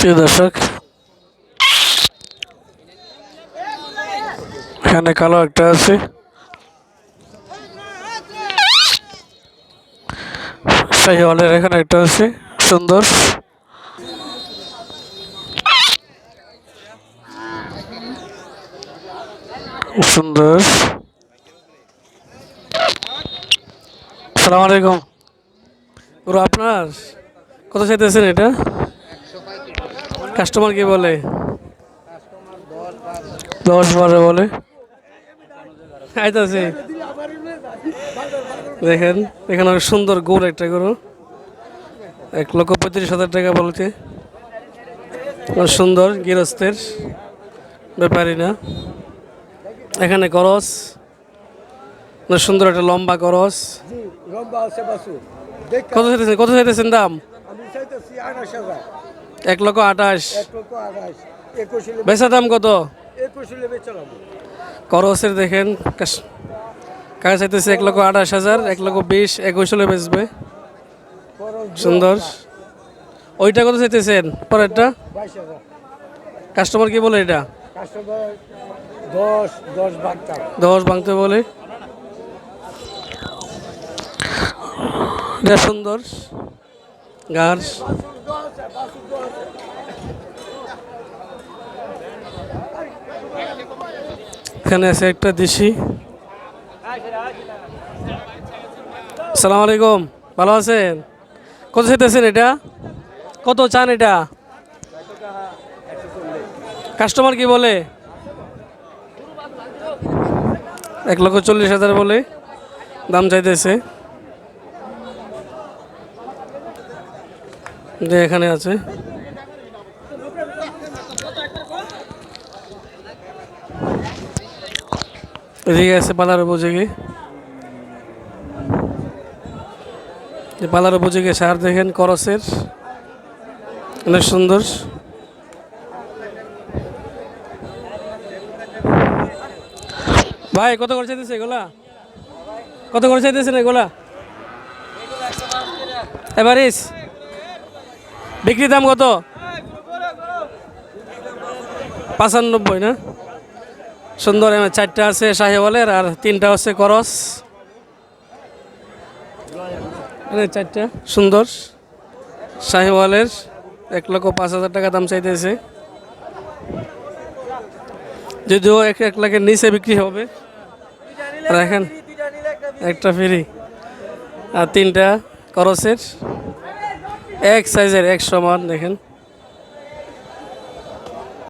প্রিয় দর্শক, এখানে কালো একটা আছে। শাহিওয়ালের এখানে একটা আছে, সুন্দর। সুন্দর। সালাম আলাইকুম। পুরো আপনার কত চাইতেছেন এটা? কাস্টমার কি বলে? দশ বারো বলে। আইতাছে। দেখেন এখানে অনেক সুন্দর গোল একটা গরু। এক লক্ষ পঁয়ত্রিশ হাজার টাকা বলছে। সুন্দর গৃহস্থের। ব্যাপারই না। এখানে করস সুন্দর একটা লম্বা করস কত চাইতেছেন? কত চাইতেছেন দাম? এক লক্ষ আঠাশ। বেচা দাম কত? করসের দেখেন কাজ চাইতেছে এক লক্ষ আঠাশ হাজার এক লক্ষ বিশ একুশ হলে বেচবে। সুন্দর। ওইটা কত চাইতেছেন? পরেরটা? কাস্টমার কি বলে এটা? দশ ভাঙতে বলে। এটা সুন্দর। গাছ। এখানে আছে একটা দেশি। সালাম আলাইকুম ভালো আছেন? কত চাইতেছেন এটা? কত চান এটা? কাস্টমার কি বলে? এক লক্ষ চল্লিশ হাজার বলে দাম চাইতেছে। যে এখানে আছে। এদিকে আছে পালার উপযোগী। যে পালার উপযোগী সার দেখেন করসের। অনেক সুন্দর। ভাই, কত করে চাইতেছে এগুলা? কত করে চাইতেছেন এগুলা? এভারেজ বিক্রি দাম কত? পাঁচানব্বই, না? সুন্দর চারটা আছে শাহিওয়ালের আর তিনটা হচ্ছে করস। চারটা, সুন্দর। শাহিওয়ালের এক লক্ষ পাঁচ হাজার টাকা দাম চাইতেছে। যদিও এক এক লাখের নিচে বিক্রি হবে। দেখেন একটা ফ্রি। আর তিনটা করসের। এক সাইজের এক সমান দেখেন।